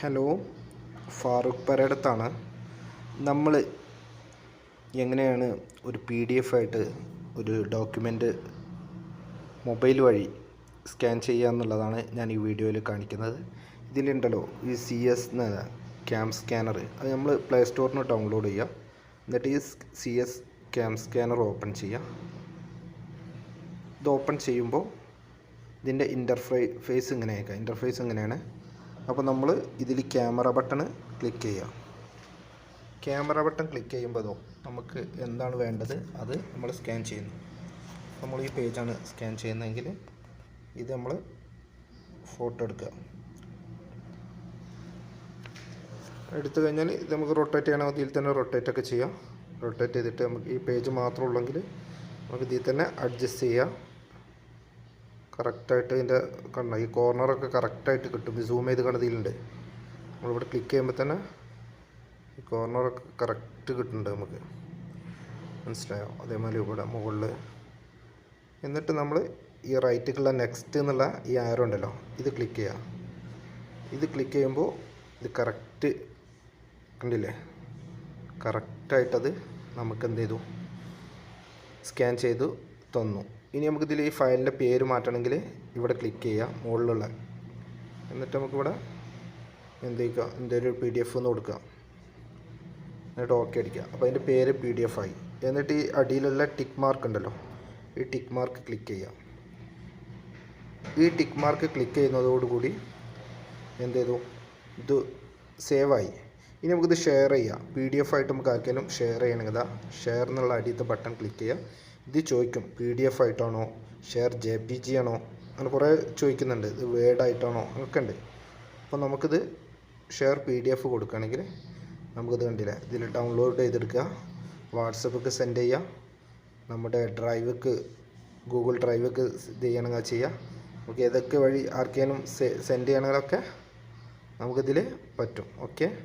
Hello Farooq പരേടത്താണ്. നമ്മൾ എങ്ങനെയാണ് ഒരു പി ഡി എഫ് ആയിട്ട് ഒരു ഡോക്യുമെന്റ് മൊബൈൽ വഴി സ്കാൻ ചെയ്യുക എന്നുള്ളതാണ് ഞാൻ ഈ വീഡിയോയിൽ കാണിക്കുന്നത്. ഇതിലുണ്ടല്ലോ ഈ സി എസ് എന്ന ക്യാം സ്കാനർ അത് നമ്മൾ പ്ലേ സ്റ്റോറിൽ നിന്ന് ഡൗൺലോഡ് ചെയ്യുക എന്നിട്ട് ഈ C S cam scanner open ചെയ്യുക ഇത് ഓപ്പൺ ചെയ്യുമ്പോൾ ഇതിന്റെ ഇന്റർഫേ ഫേസ് ഇങ്ങനെയൊക്കെ ഇന്റർഫേസ് ഇങ്ങനെയാണ്. അപ്പോൾ നമ്മൾ ഇതിൽ ക്യാമറ ബട്ടൺ ക്ലിക്ക് ചെയ്യാം. ക്യാമറ ബട്ടൺ ക്ലിക്ക് ചെയ്യുമ്പോഴോ നമുക്ക് എന്താണ് വേണ്ടത്? അത് നമ്മൾ സ്കാൻ ചെയ്യുന്നു. നമ്മൾ ഈ പേജാണ് സ്കാൻ ചെയ്യുന്നതെങ്കിൽ ഇത് നമ്മൾ ഫോട്ടോ എടുക്കുക എടുത്തു കഴിഞ്ഞാൽ ഇത് നമുക്ക് റൊട്ടേറ്റ് ചെയ്യണം ഇതിൽ തന്നെ റൊട്ടേറ്റ് ഒക്കെ ചെയ്യാം. റൊട്ടേറ്റ് ചെയ്തിട്ട് നമുക്ക് ഈ പേജ് മാത്രം ഉള്ളെങ്കിൽ നമുക്ക് ഇതിൽ തന്നെ അഡ്ജസ്റ്റ് ചെയ്യാം. കറക്റ്റായിട്ട് ഇതിന്റെ കണ്ട? ഈ കോർണറൊക്കെ കറക്റ്റായിട്ട് കിട്ടും. സൂം ചെയ്ത് കണ്ടതിലുണ്ട്. നമ്മളിവിടെ ക്ലിക്ക് ചെയ്യുമ്പോൾ തന്നെ ഈ കോർണറൊക്കെ കറക്റ്റ് കിട്ടുന്നുണ്ട് നമുക്ക്. മനസ്സിലായോ? അതേമാതിരി ഇവിടെ മുകളിൽ എന്നിട്ട് നമ്മൾ ഈ റൈറ്റിലുള്ള നെക്സ്റ്റ് എന്നുള്ള ഈ ആരോ ഉണ്ടല്ലോ ഇത് ക്ലിക്ക് ചെയ്യുക ഇത് ക്ലിക്ക് ചെയ്യുമ്പോൾ ഇത് കറക്റ്റ് കണ്ടില്ലേ? കറക്റ്റായിട്ടത് നമുക്ക് എന്ത് ചെയ്തു? സ്കാൻ ചെയ്തു. തന്നു. ഇനി നമുക്കിതിൽ ഈ ഫയലിന്റെ പേര് മാറ്റണമെങ്കിൽ ഇവിടെ ക്ലിക്ക് ചെയ്യാം മുകളിലുള്ള. എന്നിട്ട് നമുക്കിവിടെ എന്ത് ചെയ്യുക? എന്തൊരു പി ഡി എഫ് എന്ന് കൊടുക്കുക. എന്നിട്ട് ഓക്കെ അടിക്കുക. അപ്പോൾ അതിന്റെ പേര് പി ഡി എഫ് ആയി. എന്നിട്ട് ഈ അടിയിലുള്ള ടിക്ക് മാർക്ക് ഉണ്ടല്ലോ ഈ ടിക്ക് മാർക്ക് ക്ലിക്ക് ചെയ്യാം. ഈ ടിക്ക് മാർക്ക് ക്ലിക്ക് ചെയ്യുന്നതോടുകൂടി എന്ത് ചെയ്തു? ഇത് സേവായി ഇനി നമുക്കിത് ഷെയർ ചെയ്യാം. പി ഡി എഫ് ആയിട്ട് നമുക്ക് ആർക്കെങ്കിലും ഷെയർ ചെയ്യണമെങ്കിൽ ഷെയർ എന്നുള്ള അടിയത്തെ ബട്ടൺ ക്ലിക്ക് ചെയ്യുക ഇത് ചോദിക്കും പി ഡി എഫ് ആയിട്ടാണോ? ഷെയർ ജെ പി ജി ആണോ? അങ്ങനെ കുറേ ചോദിക്കുന്നുണ്ട്. ഇത് വേർഡ് ആയിട്ടാണോ? അങ്ങനെയൊക്കെ ഉണ്ട്. അപ്പോൾ നമുക്കിത് ഷെയർ പി ഡി എഫ് കൊടുക്കുകയാണെങ്കിൽ നമുക്കിത് കണ്ടില്ല? ഇതിൽ ഡൗൺലോഡ് ചെയ്തെടുക്കുക. വാട്സപ്പൊക്കെ സെൻഡ് ചെയ്യുക. നമ്മുടെ ഡ്രൈവ്ക്ക് ഗൂഗിൾ ഡ്രൈവൊക്കെ ഇത് ചെയ്യണമെങ്കിൽ ചെയ്യുക. നമുക്ക് ഏതൊക്കെ വഴി ആർക്കെങ്കിലും സെൻഡ് ചെയ്യണമെങ്കിലൊക്കെ നമുക്കിതിൽ പറ്റും. ഓക്കെ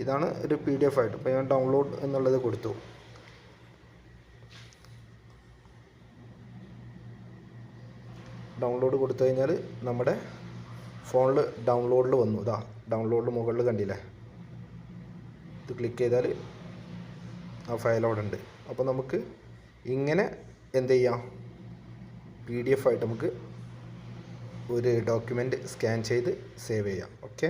ഇതാണ് ഒരു പി ഡി എഫ് ആയിട്ട്. അപ്പോൾ ഞാൻ ഡൗൺലോഡ് എന്നുള്ളത് കൊടുത്തു. ഡൗൺലോഡ് കൊടുത്തു കഴിഞ്ഞാൽ നമ്മുടെ ഫോണിൽ ഡൗൺലോഡിൽ വന്നു. ഇതാ ഡൗൺലോഡിൽ മുകളിൽ കണ്ടില്ലേ? ഇത് ക്ലിക്ക് ചെയ്താൽ ആ ഫയൽ അവിടെ ഉണ്ട്. അപ്പോൾ നമുക്ക് ഇങ്ങനെ എന്ത് ചെയ്യാം? പി ഡി എഫ് ആയിട്ട് നമുക്ക് ഒരു ഡോക്യുമെന്റ് സ്കാൻ ചെയ്ത് സേവ് ചെയ്യാം. ഓക്കെ